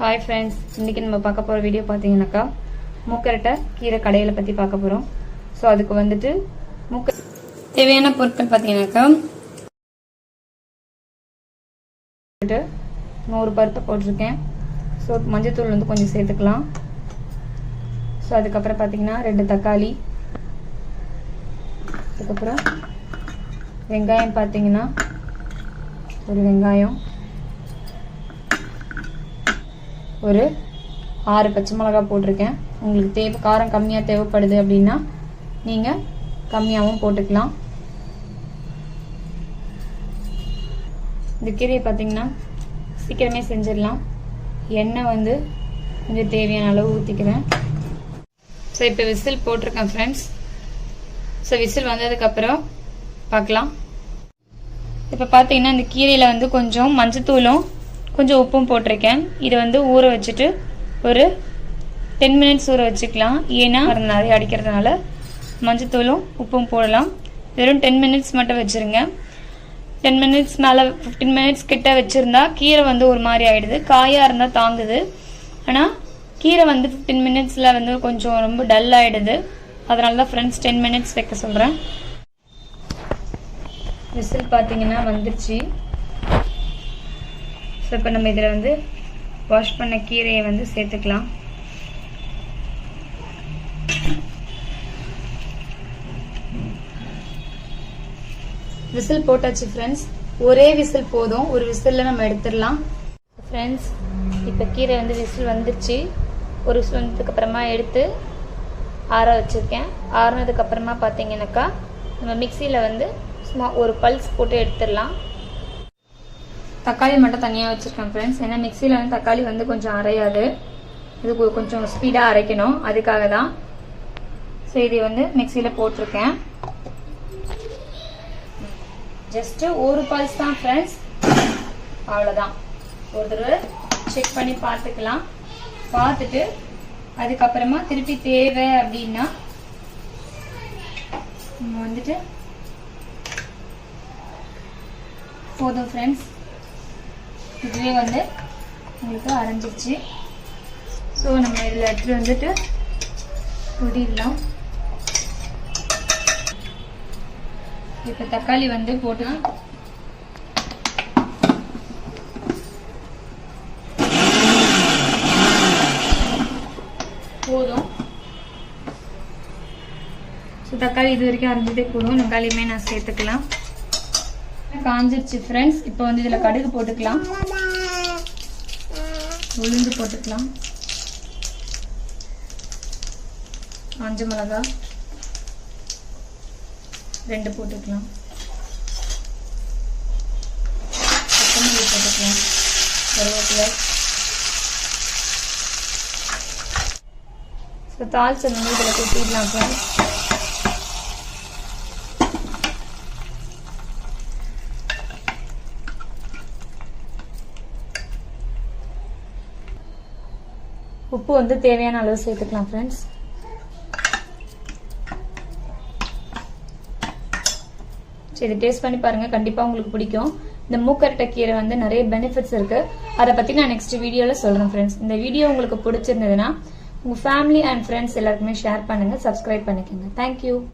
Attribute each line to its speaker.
Speaker 1: Hi friends இன்றைக்கி நம்ம பார்க்க போகிற வீடியோ பார்த்தீங்கன்னாக்கா மூக்கரட்டை கீரை கடையில் பற்றி பார்க்க போகிறோம் ஸோ அதுக்கு வந்துட்டு மூக்க தேவையான பொருட்கள் பார்த்தீங்கன்னாக்கா நூறு பருப்பு போட்டிருக்கேன். ஸோ மஞ்சத்தூள் வந்து கொஞ்சம் சேர்த்துக்கலாம். ஸோ அதுக்கப்புறம் பார்த்தீங்கன்னா ரெண்டு தக்காளி. அதுக்கப்புறம் வெங்காயம் பார்த்தீங்கன்னா ஒரு வெங்காயம். ஒரு ஆறு பச்சை மிளகா போட்டிருக்கேன். உங்களுக்கு தேவை காரம் கம்மியாக தேவைப்படுது அப்படின்னா நீங்கள் கம்மியாகவும் போட்டுக்கலாம். இந்த கீரையை பார்த்தீங்கன்னா சீக்கிரமே செஞ்சிடலாம். எண்ணெய் வந்து கொஞ்சம் தேவையான அளவு ஊற்றிக்கிறேன் ஸோ இப்போ விசில் போட்டிருக்கேன் ஃப்ரெண்ட்ஸ் ஸோ விசில் வந்ததுக்கப்புறம் பார்க்கலாம். இப்போ பார்த்தீங்கன்னா இந்த கீரையில் வந்து கொஞ்சம் மஞ்சத்தூளும் கொஞ்சம் உப்பும் போட்டிருக்கேன். இதை வந்து ஊற வச்சுட்டு ஒரு டென் மினிட்ஸ் ஊற வச்சுக்கலாம். ஏன்னா நிறைய அடிக்கிறதுனால மஞ்சத்தூளும் உப்பும் போடலாம். வெறும் டென் மினிட்ஸ் மட்டும் வச்சுருங்க. டென் மினிட்ஸ் மேலே ஃபிஃப்டீன் மினிட்ஸ் கிட்ட வச்சுருந்தா கீரை வந்து ஒரு மாதிரி ஆகிடுது காயாக இருந்தால் தாங்குது. ஆனால் கீரை வந்து ஃபிஃப்டீன் மினிட்ஸில் வந்து கொஞ்சம் ரொம்ப டல் ஆகிடுது அதனால தான் ஃப்ரெண்ட்ஸ் டென் மினிட்ஸ் வைக்க சொல்கிறேன் விசில் பார்த்தீங்கன்னா வந்துருச்சு. ஸோ இப்போ நம்ம இதில் வந்து வாஷ் பண்ண கீரையை வந்து சேர்த்துக்கலாம். விசில் போட்டாச்சு ஃப்ரெண்ட்ஸ் ஒரே விசில் போதும். ஒரு விசிலில் நம்ம எடுத்துடலாம். ஃப்ரெண்ட்ஸ் இப்போ கீரை வந்து விசில் வந்துருச்சு ஒரு விசில் வந்ததுக்கு அப்புறமா எடுத்து ஆற வச்சுருக்கேன். ஆறுனதுக்கு அப்புறமா பார்த்தீங்கன்னாக்கா நம்ம மிக்சியில் வந்து சும்மா ஒரு பல்ஸ் போட்டு எடுத்துடலாம். தக்காளி மட்டும் தனியாக வச்சுருக்கேன் ஃப்ரெண்ட்ஸ் ஏன்னா மிக்சியில் வந்து தக்காளி வந்து கொஞ்சம் அரையாது. இது கொஞ்சம் ஸ்பீடாக அரைக்கணும். அதுக்காக தான். ஸோ இதை வந்து மிக்சியில் போட்டிருக்கேன். ஜஸ்ட்டு ஒரு பால்ஸ் தான் ஃப்ரெண்ட்ஸ் அவ்வளோதான் ஒரு தடவை செக் பண்ணி பார்த்துக்கலாம். பார்த்துட்டு அதுக்கப்புறமா திருப்பி தேவை அப்படின்னா நம்ம வந்துட்டு போதும் ஃப்ரெண்ட்ஸ் இதுவே வந்து உங்களுக்கு அரைஞ்சிருச்சு. ஸோ நம்ம இதில் எடுத்துகிட்டு வந்துட்டு பொடிடலாம் இப்போ தக்காளி வந்து போட்டுலாம் போதும். ஸோ தக்காளி இது வரைக்கும் அரைஞ்சதே போதும். தக்காளியுமே நான் சேர்த்துக்கலாம். காஞ்சிருச்சு ஃப்ரெண்ட்ஸ் இப்போ வந்து இதில் கடுகு போட்டுக்கலாம். உளுந்து போட்டுக்கலாம். காஞ்ச மிளகா. ரெண்டு போட்டுக்கலாம். கொத்தமல்லி போட்டுக்கலாம். கருவேப்பிலை. ஸோ தாளிச்ச வந்து இதில் கொட்டிடலாம் ஃப்ரெண்ட்ஸ் உப்பு வந்து தேவையான அளவு சேர்த்துக்கலாம் ஃப்ரெண்ட்ஸ் சரி டேஸ்ட் பண்ணி பாருங்க. கண்டிப்பாக உங்களுக்கு பிடிக்கும். இந்த மூக்கரட்டை கீரை வந்து நிறைய பெனிஃபிட்ஸ் இருக்கு. அதை பற்றி நான் நெக்ஸ்ட் வீடியோவில் சொல்கிறேன் ஃப்ரெண்ட்ஸ் இந்த வீடியோ உங்களுக்கு பிடிச்சிருந்ததுன்னா உங்கள் ஃபேமிலி அண்ட் ஃப்ரெண்ட்ஸ் எல்லாருக்குமே ஷேர் பண்ணுங்கள் சப்ஸ்கிரைப் பண்ணிக்கோங்க. Thank you